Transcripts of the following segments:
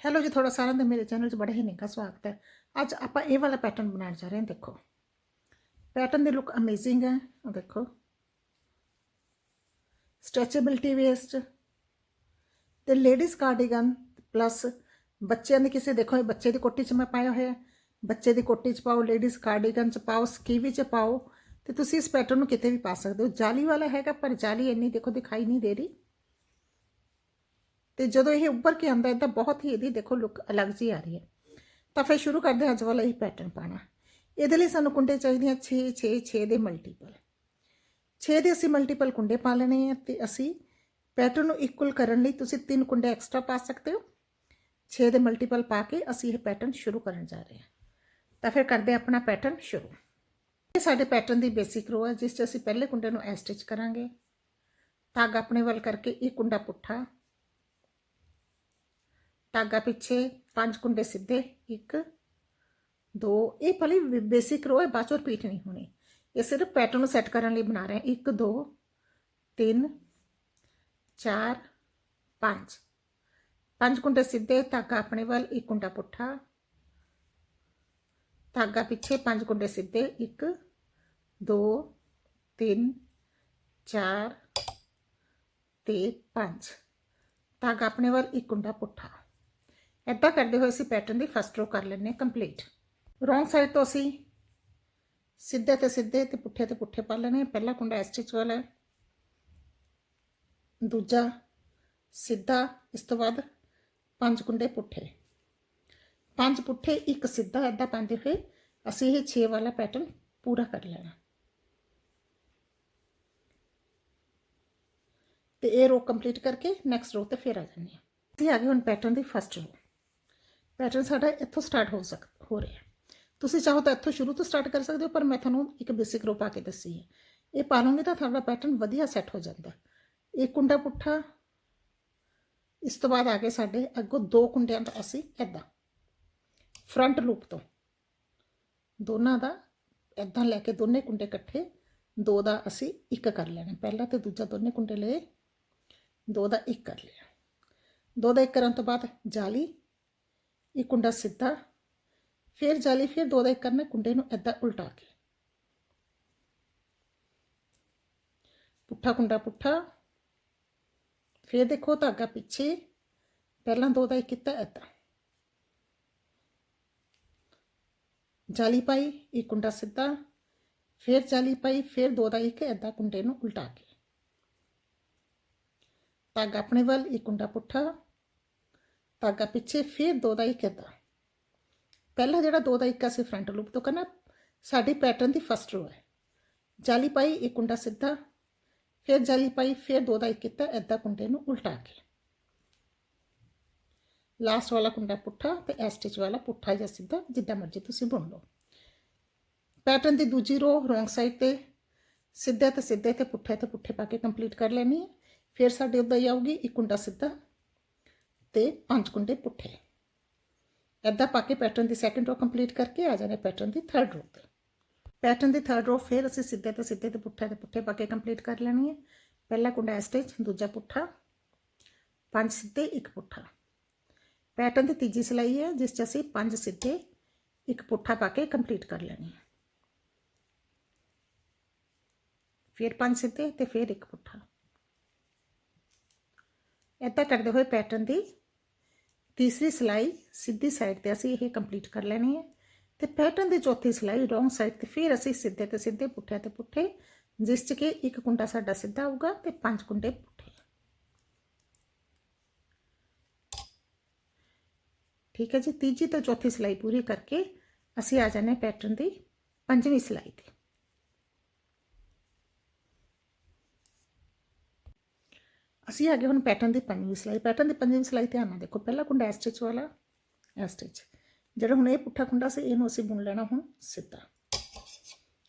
Hello ਜੀ ਤੁਹਾਡਾ ਸਾਰਿਆਂ ਦਾ ਮੇਰੇ ਚੈਨਲ 'ਚ ਬੜਾ ਹੀ ਨਿੱਘਾ ਸਵਾਗਤ ਹੈ ਅੱਜ ਆਪਾਂ ਇਹ ਵਾਲਾ ਪੈਟਰਨ ਬਣਾਉਣ ਜਾ ਰਹੇ ਹਾਂ ਦੇਖੋ ਪੈਟਰਨ ਦੀ ਲੁੱਕ ਅਮੇਜ਼ਿੰਗ ਹੈ ਉਹ ਦੇਖੋ ਸਟ੍ਰੈਚੇਬਿਲਟੀ ਵੇਸਟ ਤੇ ਲੇਡੀਜ਼ ਕਾਰਡੀਗਨ ਪਲੱਸ ਬੱਚਿਆਂ ਦੀ ਕਿਸੇ ਦੇਖੋ ਇਹ ਬੱਚੇ ਦੀ ਕੋਟੀ 'ਚ ਮੈਂ ਪਾਇਆ ਹੋਇਆ ਬੱਚੇ ਦੀ ਕੋਟੀ 'ਚ ਪਾਓ ਲੇਡੀਜ਼ ਕਾਰਡੀਗਨ 'ਚ ਪਾਓ ਸਕੀਵੀ 'ਚ ਪਾਓ ਤੇ ਤੁਸੀਂ ਇਸ ਪੈਟਰਨ ਨੂੰ ਕਿਤੇ ਵੀ ਪਾ ਸਕਦੇ ਹੋ ਜਾਲੀ ਵਾਲਾ ਹੈਗਾ ਪਰ ਜਾਲੀ ਇੰਨੀ ਦੇਖੋ ਦਿਖਾਈ ਨਹੀਂ ਦੇ ਰਹੀ ਤੇ ਜਦੋਂ ਇਹ ਉੱਪਰ ਕੇ ਆਉਂਦਾ ਹੈ ਤਾਂ ਬਹੁਤ ਹੀ ਇਹਦੀ ਦੇਖੋ ਲੁੱਕ ਅਲੱਗ ਜੀ ਆ ਰਹੀ ਹੈ। ਤਾਂ ਫਿਰ ਸ਼ੁਰੂ ਕਰਦੇ ਹਾਂ ਅੱਜ ਵਾਲਾ ਇਹ ਪੈਟਰਨ ਪਾਣਾ ਇਹਦੇ ਲਈ ਸਾਨੂੰ ਕੁੰਡੇ ਚਾਹੀਦੇ ਆ 6 6 6 ਦੇ ਮਲਟੀਪਲ 6 ਦੇ ਅਸੀਂ ਮਲਟੀਪਲ ਕੁੰਡੇ ਪਾ ਲੈਣੇ ਆ ਤੇ ਅਸੀਂ ਪੈਟਰਨ ਨੂੰ ਇਕੁਅਲ ਕਰਨ ਲਈ ਤੁਸੀਂ ਤਿੰਨ ਕੁੰਡੇ ਐਕਸਟਰਾ ਪਾ ਸਕਦੇ ਹੋ। 6 ਦੇ ਮਲਟੀਪਲ ਪਾ ਕੇ ਅਸੀਂ ਇਹ ਪੈਟਰਨ ਸ਼ੁਰੂ ਕਰਨ ਜਾ ਰਹੇ ਹਾਂ। ਤਾਂ ਫਿਰ ਕਰਦੇ ਆਪਣਾ ਪੈਟਰਨ ਸ਼ੁਰੂ। ਇਹ ਸਾਡੇ ਪੈਟਰਨ ਦੀ ਬੇਸਿਕ ਰੋ ਹੈ, ਜਿਸ 'ਚ ਅਸੀਂ ਪਹਿਲੇ ਕੁੰਡੇ ਨੂੰ ਐ ਸਟਿਚ ਕਰਾਂਗੇ। ਧਾਗਾ ਆਪਣੇ ਵੱਲ ਕਰਕੇ ਇਹ ਕੁੰਡਾ ਪੁੱਠਾ। ਧਾਗਾ ਪਿੱਛੇ ਪੰਜ ਕੁੰਡੇ ਸਿੱਧੇ ਇੱਕ ਦੋ ਇਹ ਭਲੀ ਬੇਸਿਕ ਰੋ ਹੈ ਬਾਅਦ ਚੋਂ ਰਿਪੀਟ ਨਹੀਂ ਹੋਣੀ ਇਹ ਸਿਰਫ ਪੈਟਰਨ ਨੂੰ ਸੈੱਟ ਕਰਨ ਲਈ ਬਣਾ ਰਹੇ ਹਾਂ ਇੱਕ ਦੋ ਤਿੰਨ ਚਾਰ ਪੰਜ ਪੰਜ ਕੁੰਡੇ ਸਿੱਧੇ ਧਾਗਾ ਆਪਣੇ ਵੱਲ ਇੱਕ ਕੁੰਡਾ ਪੁੱਠਾ ਧਾਗਾ ਪਿੱਛੇ ਪੰਜ ਕੁੰਡੇ ਸਿੱਧੇ ਇੱਕ ਦੋ ਤਿੰਨ ਚਾਰ ਤੇ ਪੰਜ ਧਾਗਾ ਆਪਣੇ ਵੱਲ ਇੱਕ ਕੁੰਡਾ ਪੁੱਠਾ ਏਦਾਂ ਕਰਦੇ ਹੋਏ ਅਸੀਂ ਪੈਟਰਨ ਦੀ ਫਸਟ ਰੋ ਕਰ ਲੈਂਦੇ ਹਾਂ ਕੰਪਲੀਟ ਰੋਂਗ ਸਾਈਡ ਤੋਂ ਅਸੀਂ ਸਿੱਧੇ ਤੇ ਸਿੱਧੇ ਤੇ ਪੁੱਠੇ ਤੇ ਪੁੱਠੇ ਪਾ ਲੈਣੇ ਪਹਿਲਾ ਕੁੰਡਾ ਐਸ ਸਟਿਚ ਵਾਲਾ ਹੈ। ਦੂਜਾ ਸਿੱਧਾ, ਇਸ ਤੋਂ ਬਾਅਦ ਪੰਜ ਕੁੰਡੇ ਪੁੱਠੇ। ਪੰਜ ਪੁੱਠੇ, ਇੱਕ ਸਿੱਧਾ, ਏਦਾਂ ਪਾਉਂਦੇ ਹੋਏ ਅਸੀਂ ਇਹ 6 ਵਾਲਾ ਪੈਟਰਨ ਪੂਰਾ ਕਰ ਲੈਣਾ। ਤੇ ਇਹ ਰੋ ਕੰਪਲੀਟ ਕਰਕੇ ਨੈਕਸਟ ਰੋ ਤੇ ਫਿਰ ਆ ਜਾਂਦੇ ਹਾਂ। ਅਸੀਂ ਆ ਗਏ ਹੁਣ ਪੈਟਰਨ ਦੀ ਫਸਟ ਰੋ ਪੈਟਰਨ ਸਾਡਾ ਇੱਥੋਂ ਸਟਾਰਟ ਹੋ ਸਕ, ਹੋ ਰਿਹਾ ਤੁਸੀਂ ਚਾਹੋ ਤਾਂ ਇੱਥੋਂ ਸ਼ੁਰੂ ਤੋਂ ਸਟਾਰਟ ਕਰ ਸਕਦੇ ਹੋ, ਪਰ ਮੈਂ ਤੁਹਾਨੂੰ ਇੱਕ ਬੇਸਿਕ ਰੋ ਪਾ ਕੇ ਦੱਸੀ ਹੈ। ਇਹ ਪਾ ਲਓਗੇ ਤਾਂ ਤੁਹਾਡਾ ਪੈਟਰਨ ਵਧੀਆ ਸੈੱਟ ਹੋ ਜਾਂਦਾ ਇਹ ਕੁੰਡਾ ਪੁੱਠਾ, ਇਸ ਤੋਂ ਬਾਅਦ ਆ ਗਏ ਸਾਡੇ ਅੱਗੋਂ ਦੋ ਕੁੰਡਿਆਂ ਤੋਂ ਅਸੀਂ ਐਦਾਂ ਫਰੰਟ ਲੂਪ ਤੋਂ। ਦੋਨਾਂ ਦਾ ਐਦਾਂ ਲੈ ਕੇ ਦੋਨੇ ਕੁੰਡੇ ਇਕੱਠੇ, ਦੋ ਦਾ ਅਸੀਂ ਇੱਕ ਕਰ ਲੈਣਾ। ਪਹਿਲਾ ਤੇ ਦੂਜਾ ਦੋਨੇ ਕੁੰਡੇ ਲਏ, ਦੋ ਦਾ ਇੱਕ ਕਰ ਲਿਆ। ਦੋ ਦਾ ਇੱਕ ਕਰਨ ਤੋਂ ਬਾਅਦ ਜਾਲੀ ਇਹ ਕੁੰਡਾ ਸਿੱਧਾ, ਫਿਰ ਜਾਲੀ, ਫਿਰ ਦੋ ਦਾ ਇੱਕ ਕਰਨਾ, ਕੁੰਡੇ ਨੂੰ ਐਦਾਂ ਉਲਟਾ ਕੇ। ਪੁੱਠਾ ਕੁੰਡਾ ਪੁੱਠਾ, ਫਿਰ ਦੇਖੋ ਧਾਗਾ ਪਿੱਛੇ, ਪਹਿਲਾਂ ਦੋ ਦਾ ਇੱਕ ਕੀਤਾ ਐਦਾਂ ਜਾਲੀ ਪਾਈ, ਇਹ ਕੁੰਡਾ ਸਿੱਧਾ, ਫਿਰ ਜਾਲੀ ਪਾਈ, ਫਿਰ ਦੋ ਦਾ ਇੱਕ ਐਦਾਂ ਕੁੰਡੇ ਨੂੰ ਉਲਟਾ ਕੇ। ਧਾਗਾ ਆਪਣੇ ਵੱਲ, ਇਹ ਕੁੰਡਾ ਪੁੱਠਾ ਧਾਗਾ ਪਿੱਛੇ ਫਿਰ ਦੋ ਦਾ ਇੱਕ ਐਦਾਂ ਪਹਿਲਾ ਜਿਹੜਾ ਦੋ ਦਾ ਇੱਕ ਅਸੀਂ ਫਰੰਟ ਲੂਪ ਤੋਂ ਕਰਨਾ, ਸਾਡੀ ਪੈਟਰਨ ਦੀ ਫਸਟ ਰੋ ਹੈ। ਜਾਲੀ ਪਾਈ ਇੱਕ ਕੁੰਡਾ ਸਿੱਧਾ, ਫਿਰ ਜਾਲੀ ਪਾਈ ਫਿਰ ਦੋ ਦਾ ਇੱਕ ਕੀਤਾ ਐਦਾਂ ਕੁੰਡੇ ਨੂੰ ਉਲਟਾ ਕੇ। ਲਾਸਟ ਵਾਲਾ ਕੁੰਡਾ ਪੁੱਠਾ ਤੇ ਐ ਸਟਿਚ ਵਾਲਾ ਪੁੱਠਾ ਜਾਂ ਸਿੱਧਾ, ਜਿੱਦਾਂ ਮਰਜ਼ੀ ਤੁਸੀਂ ਬੁਣ ਲਓ। ਪੈਟਰਨ ਦੀ ਦੂਜੀ ਰੋ ਰੋਂਗ ਸਾਈਡ ਤੇ, ਸਿੱਧੇ ਤੇ ਸਿੱਧੇ ਤੇ ਪੁੱਠੇ ਤੇ ਪੁੱਠੇ ਪਾ ਕੇ ਕੰਪਲੀਟ ਕਰ ਲੈਣੀ ਹੈ। ਫਿਰ ਸਾਡੇ ਉੱਦਾਂ ਹੀ ਆਊਗੀ ਇੱਕ ਕੁੰਡਾ ਸਿੱਧਾ ਤੇ ਪੰਜ ਕੁੰਡੇ ਪੁੱਠੇ। ਐਦਾਂ ਪਾ ਕੇ ਪੈਟਰਨ ਦੀ ਸੈਕੰਡ ਰੋ ਕੰਪਲੀਟ ਕਰਕੇ ਆ ਜਾਣੇ ਪੈਟਰਨ ਦੀ ਥਰਡ ਰੋ ਤੇ। ਪੈਟਰਨ ਦੀ ਥਰਡ ਰੋ ਫਿਰ ਅਸੀਂ ਸਿੱਧੇ ਤੇ ਸਿੱਧੇ ਤੇ ਪੁੱਠੇ ਤੇ ਪੁੱਠੇ ਪਾ ਕੇ ਕੰਪਲੀਟ ਕਰ ਲੈਣੀ ਹੈ। ਪਹਿਲਾ ਕੁੰਡਾ ਇਸ ਸਟਿਚ ਦੂਜਾ ਪੁੱਠਾ, ਪੰਜ ਸਿੱਧੇ, ਇੱਕ ਪੁੱਠਾ। ਪੈਟਰਨ ਦੀ ਤੀਜੀ ਸਿਲਾਈ ਹੈ, ਜਿਸ 'ਚ ਅਸੀਂ ਪੰਜ ਸਿੱਧੇ, ਇੱਕ ਪੁੱਠਾ ਪਾ ਕੇ ਕੰਪਲੀਟ ਕਰ ਲੈਣੀ ਹੈ। ਫਿਰ ਪੰਜ ਸਿੱਧੇ ਤੇ ਫਿਰ ਇੱਕ ਪੁੱਠਾ। ਏਦਾਂ ਕਰਦੇ ਹੋਏ ਪੈਟਰਨ ਦੀ ਤੀਸਰੀ ਸਿਲਾਈ ਸਿੱਧੀ ਸਾਈਡ ਤੇ ਅਸੀਂ ਇਹ ਕੰਪਲੀਟ ਕਰ ਲੈਣੀ ਹੈ ਤੇ ਪੈਟਰਨ ਦੀ ਚੌਥੀ ਸਿਲਾਈ ਰੋਂਗ ਸਾਈਡ ਤੇ ਫਿਰ ਅਸੀਂ ਸਿੱਧੇ ਤੇ ਸਿੱਧੇ ਪੁੱਠੇ ਤੇ ਪੁੱਠੇ, ਜਿਸ 'ਚ ਕਿ ਇੱਕ ਕੁੰਡਾ ਸਾਡਾ ਸਿੱਧਾ ਹੋਊਗਾ ਤੇ ਪੰਜ ਕੁੰਡੇ ਪੁੱਠੇ। ਠੀਕ ਹੈ ਜੀ, ਤੀਜੀ ਤੇ ਚੌਥੀ ਸਿਲਾਈ ਪੂਰੀ ਕਰਕੇ ਅਸੀਂ ਆ ਜਾਣੇ ਪੈਟਰਨ ਦੀ ਪੰਜਵੀਂ ਸਿਲਾਈ ਤੇ। ਅਸੀਂ ਆ ਗਏ ਹੁਣ ਪੈਟਰਨ ਦੀ ਪੰਜਵੀਂ ਸਿਲਾਈ ਪੈਟਰਨ ਦੀ ਪੰਜਵੀਂ ਸਿਲਾਈ ਧਿਆਨ ਨਾਲ ਦੇਖੋ, ਪਹਿਲਾ ਕੁੰਡਾ ਐ ਸਟਿਚ ਵਾਲਾ ਐ ਸਟਿਚ ਜਿਹੜਾ ਹੁਣ ਇਹ ਪੁੱਠਾ ਕੁੰਡਾ ਸੀ, ਇਹਨੂੰ ਅਸੀਂ ਬੁਣ ਲੈਣਾ ਹੁਣ ਸਿੱਧਾ।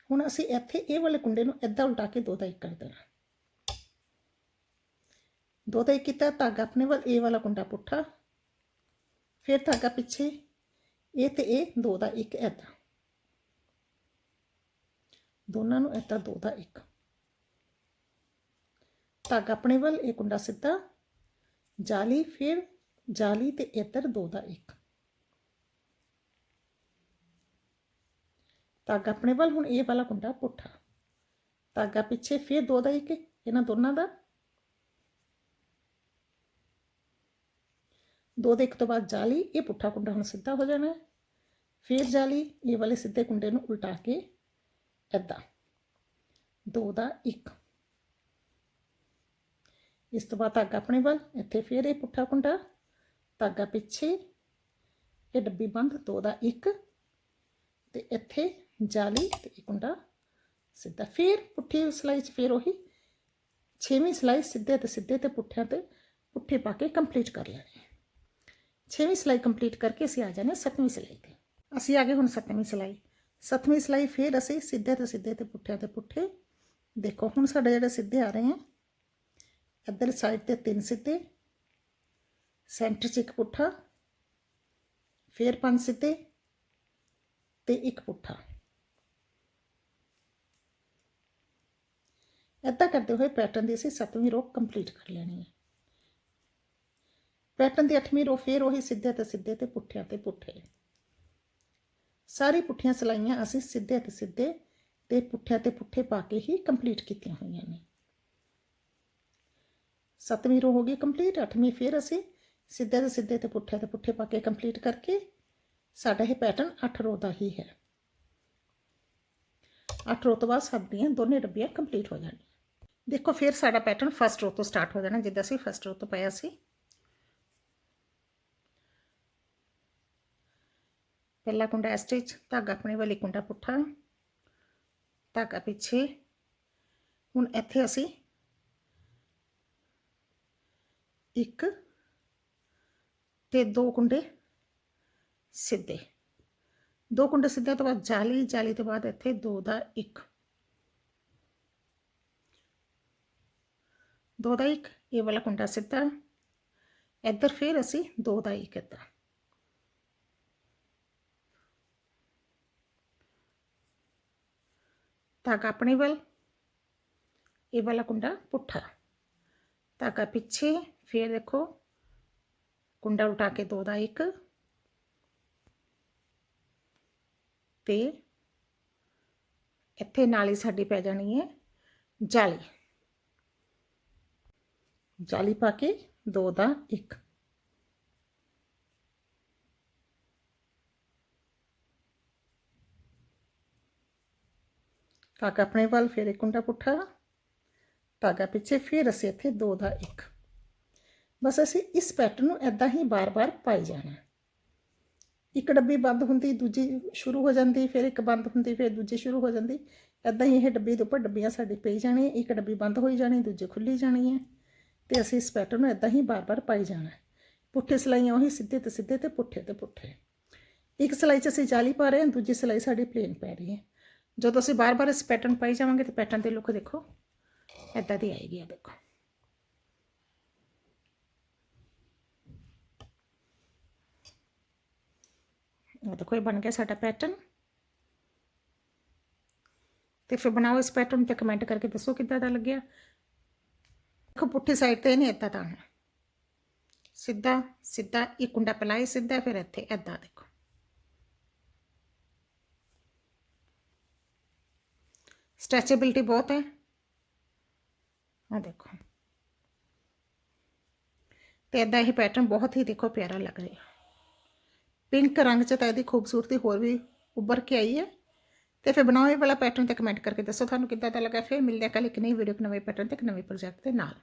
ਹੁਣ ਅਸੀਂ ਇੱਥੇ ਇਹ ਵਾਲੇ ਕੁੰਡੇ ਨੂੰ ਇੱਦਾਂ ਉਲਟਾ ਕੇ ਦੋ ਦਾ ਇੱਕ ਕਰ ਦੇਣਾ। ਦੋ ਦਾ ਇੱਕ ਕੀਤਾ, ਧਾਗਾ ਆਪਣੇ ਵੱਲ, ਇਹ ਵਾਲਾ ਕੁੰਡਾ ਪੁੱਠਾ। ਫਿਰ ਧਾਗਾ ਪਿੱਛੇ, ਇਹ ਤੇ ਇਹ, ਦੋ ਦਾ ਇੱਕ ਇੱਦਾਂ ਦੋਨਾਂ ਨੂੰ ਇੱਦਾਂ ਦੋ ਦਾ ਇੱਕ। ਧਾਗਾ ਆਪਣੇ ਵੱਲ, ਇਹ ਕੁੰਡਾ ਸਿੱਧਾ, ਜਾਲੀ, ਫਿਰ ਜਾਲੀ ਤੇ ਇੱਧਰ ਦੋ ਦਾ ਇੱਕ। ਧਾਗਾ ਆਪਣੇ ਵੱਲ, ਹੁਣ ਇਹ ਵਾਲਾ ਕੁੰਡਾ ਪੁੱਠਾ। ਧਾਗਾ ਪਿੱਛੇ, ਫਿਰ ਦੋ ਦਾ ਇੱਕ, ਇਹਨਾਂ ਦੋਨਾਂ ਦਾ। ਦੋ ਦੇ ਇੱਕ ਤੋਂ ਬਾਅਦ ਜਾਲੀ, ਇਹ ਪੁੱਠਾ ਕੁੰਡਾ ਹੁਣ ਸਿੱਧਾ ਹੋ ਜਾਣਾ। ਹੈ ਫਿਰ ਜਾਲੀ, ਇਹ ਵਾਲੇ ਸਿੱਧੇ ਕੁੰਡੇ ਨੂੰ ਉਲਟਾ ਕੇ ਏਦਾਂ। ਦੋ ਦਾ ਇੱਕ। ਇਸ ਤੋਂ ਬਾਅਦ ਧਾਗਾ ਆਪਣੇ ਵੱਲ, ਇੱਥੇ ਫਿਰ ਇਹ ਪੁੱਠਾ ਕੁੰਡਾ, ਧਾਗਾ ਪਿੱਛੇ, ਇਹ ਡੱਬੀ ਬੰਦ, ਦੋ ਦਾ ਇੱਕ, ਤੇ ਇੱਥੇ ਜਾਲੀ ਤੇ ਇਹ ਕੁੰਡਾ ਸਿੱਧਾ। ਫਿਰ ਪੁੱਠੀ ਸਲਾਈ 'ਚ ਫਿਰ ਉਹੀ ਛੇਵੀਂ ਸਲਾਈ ਸਿੱਧੇ ਤੇ ਸਿੱਧੇ ਤੇ ਪੁੱਠਿਆਂ ਤੇ ਪੁੱਠੇ ਪਾ ਕੇ ਕੰਪਲੀਟ ਕਰ ਲੈਣੀ ਛੇਵੀਂ ਸਲਾਈ ਕੰਪਲੀਟ ਕਰਕੇ ਅਸੀਂ ਆ ਜਾਣੇ ਸੱਤਵੀਂ ਸਲਾਈ ਤੇ। ਅਸੀਂ ਆ ਗਏ ਹੁਣ ਸੱਤਵੀਂ ਸਲਾਈ। ਸੱਤਵੀਂ ਸਲਾਈ ਫਿਰ ਅਸੀਂ ਸਿੱਧੇ ਤੇ ਸਿੱਧੇ ਤੇ ਪੁੱਠਿਆਂ ਤੇ ਪੁੱਠੇ। ਦੇਖੋ ਹੁਣ ਸਾਡੇ ਜਿਹੜੇ ਸਿੱਧੇ ਆ ਰਹੇ ਆ ਇੱਧਰ ਸਾਈਡ ਤੇ ਤਿੰਨ ਸਿੱਧੇ ਸੈਂਟਰ 'ਚ ਇੱਕ ਪੁੱਠਾ, ਫਿਰ ਪੰਜ ਸਿੱਧੇ ਤੇ ਇੱਕ ਪੁੱਠਾ। ਇੱਦਾਂ ਕਰਦੇ ਹੋਏ ਪੈਟਰਨ ਦੀ ਅਸੀਂ ਸੱਤਵੀਂ ਰੋ ਕੰਪਲੀਟ ਕਰ ਲੈਣੀ ਹੈ। ਪੈਟਰਨ ਦੀ 8ਵੀਂ ਰੋ ਫੇਰ ਉਹੀ ਸਿੱਧੇ ਤੇ ਸਿੱਧੇ ਤੇ ਪੁੱਠਿਆਂ ਤੇ ਪੁੱਠੇ। ਸਾਰੀ ਪੁੱਠੀਆਂ ਸਲਾਈਆਂ ਅਸੀਂ ਸਿੱਧੇ ਤੇ ਸਿੱਧੇ ਤੇ ਪੁੱਠਿਆਂ ਤੇ ਪੁੱਠੇ ਪਾ ਕੇ ਹੀ ਕੰਪਲੀਟ ਕੀਤੀਆਂ ਹੋਈਆਂ ਨੇ। ਸੱਤਵੀਂ ਰੋ ਹੋ ਗਈ ਕੰਪਲੀਟ ਅੱਠਵੀਂ ਫਿਰ ਅਸੀਂ ਸਿੱਧੇ ਤੇ ਸਿੱਧੇ ਤੇ ਪੁੱਠੇ ਤੇ ਪੁੱਠੇ ਪਾ ਕੇ ਕੰਪਲੀਟ ਕਰਕੇ ਸਾਡਾ ਇਹ ਪੈਟਰਨ 8 ਰੋ ਦਾ ਹੀ ਹੈ। 8 ਰੋ ਤੋਂ ਬਾਅਦ ਸਾਡੀਆਂ ਦੋਨੇ ਡੱਬੀਆਂ ਕੰਪਲੀਟ ਹੋ ਜਾਣੀਆਂ ਦੇਖੋ ਫਿਰ ਸਾਡਾ ਪੈਟਰਨ ਫਸਟ ਰੋ ਤੋਂ ਸਟਾਰਟ ਹੋ ਜਾਣਾ, ਜਿੱਦਾਂ ਅਸੀਂ ਫਸਟ ਰੋ ਤੋਂ ਪਾਇਆ ਸੀ ਪਹਿਲਾ ਕੁੰਡਾ ਇਸ ਸਟਿਚ ਧਾਗਾ ਆਪਣੇ ਵਾਲੀ ਕੁੰਡਾ ਪੁੱਠਾ, ਧਾਗਾ ਪਿੱਛੇ। ਹੁਣ ਇੱਥੇ ਅਸੀਂ ਇੱਕ ਤੇ ਦੋ ਕੁੰਡੇ ਸਿੱਧੇ। ਦੋ ਕੁੰਡੇ ਸਿੱਧੇ ਤੋਂ ਬਾਅਦ ਜਾਲੀ ਜਾਲੀ ਤੋਂ ਬਾਅਦ ਇੱਥੇ ਦੋ ਦਾ ਇੱਕ। ਦੋ ਦਾ ਇੱਕ, ਇਹ ਵਾਲਾ ਕੁੰਡਾ ਸਿੱਧਾ। ਇੱਧਰ ਫਿਰ ਅਸੀਂ ਦੋ ਦਾ ਇੱਕ ਇੱਧਰ। ਧਾਗਾ ਆਪਣੇ ਵੱਲ, ਇਹ ਵਾਲਾ ਕੁੰਡਾ ਪੁੱਠਾ। ਧਾਗਾ ਪਿੱਛੇ ਫਿਰ ਦੇਖੋ ਕੁੰਡਾ ਉਲਟਾ ਕੇ ਦੋ ਦਾ ਇੱਕ ਤੇ ਇੱਥੇ ਨਾਲ ਹੀ ਸਾਡੀ ਪੈ ਜਾਣੀ ਹੈ ਜਾਲੀ ਜਾਲੀ ਪਾ ਕੇ ਦੋ ਦਾ ਇੱਕ ਧਾਗਾ ਆਪਣੇ ਵੱਲ ਫਿਰ ਇੱਕ ਕੁੰਡਾ ਪੁੱਠਾ ਧਾਗਾ ਪਿੱਛੇ ਫਿਰ ਅਸੀਂ ਇੱਥੇ ਦੋ ਦਾ ਇੱਕ ਬਸ ਅਸੀਂ ਇਸ ਪੈਟਰਨ ਨੂੰ ਐਦਾਂ ਹੀ ਬਾਰ-ਬਾਰ ਪਾਈ ਜਾਣਾ। ਇੱਕ ਡੱਬੀ ਬੰਦ ਹੁੰਦੀ, ਦੂਜੀ ਸ਼ੁਰੂ ਹੋ ਜਾਂਦੀ, ਫਿਰ ਇੱਕ ਬੰਦ ਹੁੰਦੀ, ਫਿਰ ਦੂਜੀ ਸ਼ੁਰੂ ਹੋ ਜਾਂਦੀ। ਐਦਾਂ ਹੀ ਇਹ ਡੱਬੀ ਦੇ ਉੱਪਰ ਡੱਬੀਆਂ ਸਾਡੀ ਪਈ ਜਾਣੀ ਇੱਕ ਡੱਬੀ ਬੰਦ ਹੋਈ ਜਾਣੀ, ਦੂਜੀ ਖੁੱਲੀ ਜਾਣੀ ਹੈ। ਤੇ ਅਸੀਂ ਇਸ ਪੈਟਰਨ ਨੂੰ ਐਦਾਂ ਹੀ ਬਾਰ-ਬਾਰ ਪਾਈ ਜਾਣਾ। ਪੁੱਠੇ ਸਲਾਈਆਂ ਉਹੀ ਸਿੱਧੇ ਤੇ ਸਿੱਧੇ ਤੇ ਪੁੱਠੇ ਤੇ ਪੁੱਠੇ। ਇੱਕ ਸਲਾਈ 'ਚ ਅਸੀਂ ਜਾਲੀ ਪਾ ਰਹੇ ਹਾਂ, ਦੂਜੀ ਸਲਾਈ ਸਾਡੀ ਪਲੇਨ ਪੈ ਰਹੀ ਹੈ। ਜਦੋਂ ਅਸੀਂ ਬਾਰ-ਬਾਰ ਇਸ ਪੈਟਰਨ ਪਾਈ ਜਾਵਾਂਗੇ ਤੇ ਪੈਟਰਨ ਦੀ ਲੁੱਕ ਦੇਖੋ। ਐਦਾਂ ਦੀ ਆਏਗੀ ਆ ਦੇਖੋ। ਉਹ ਦੇਖੋ ਇਹ ਬਣ ਗਿਆ ਸਾਡਾ ਪੈਟਰਨ ਤੇ ਫਿਰ ਬਣਾਓ ਇਸ ਪੈਟਰਨ ਤੇ ਕਮੈਂਟ ਕਰਕੇ ਦੱਸੋ ਕਿੱਦਾਂ ਦਾ ਲੱਗਿਆ ਦੇਖੋ ਪੁੱਠੀ ਸਾਈਡ ਤੇ ਨਹੀਂ ਇੱਦਾਂ ਤਾਂ ਸਿੱਧਾ ਸਿੱਧਾ ਇੱਕ ਕੁੰਡਾ ਪਲਾਈ ਸਿੱਧਾ ਫਿਰ ਇੱਥੇ ਐਦਾਂ ਦੇਖੋ ਸਟ੍ਰੈਚੇਬਿਲਟੀ ਬਹੁਤ ਹੈ ਆ ਦੇਖੋ ਤੇ ਇਦਾਂ ਇਹ ਪੈਟਰਨ ਬਹੁਤ ਹੀ ਦੇਖੋ ਪਿਆਰਾ ਲੱਗ ਰਿਹਾ ਪਿੰਕ ਰੰਗ 'ਚ ਤਾਂ ਇਹਦੀ ਖੂਬਸੂਰਤੀ ਹੋਰ ਵੀ ਉੱਭਰ ਕੇ ਆਈ ਹੈ। ਤੇ ਫਿਰ ਬਣਾਓ ਇਹ ਵਾਲਾ ਪੈਟਰਨ ਤੇ ਕਮੈਂਟ ਕਰਕੇ ਦੱਸੋ ਤੁਹਾਨੂੰ ਕਿੱਦਾਂ ਦਾ ਲੱਗਾ, ਫਿਰ ਮਿਲਦੇ ਆ ਕੱਲ ਇੱਕ ਨਈ ਵੀਡੀਓ ਇੱਕ ਨਵੇਂ ਪੈਟਰਨ ਤੇ ਇੱਕ ਨਵੇਂ ਪ੍ਰੋਜੈਕਟ ਦੇ ਨਾਲ।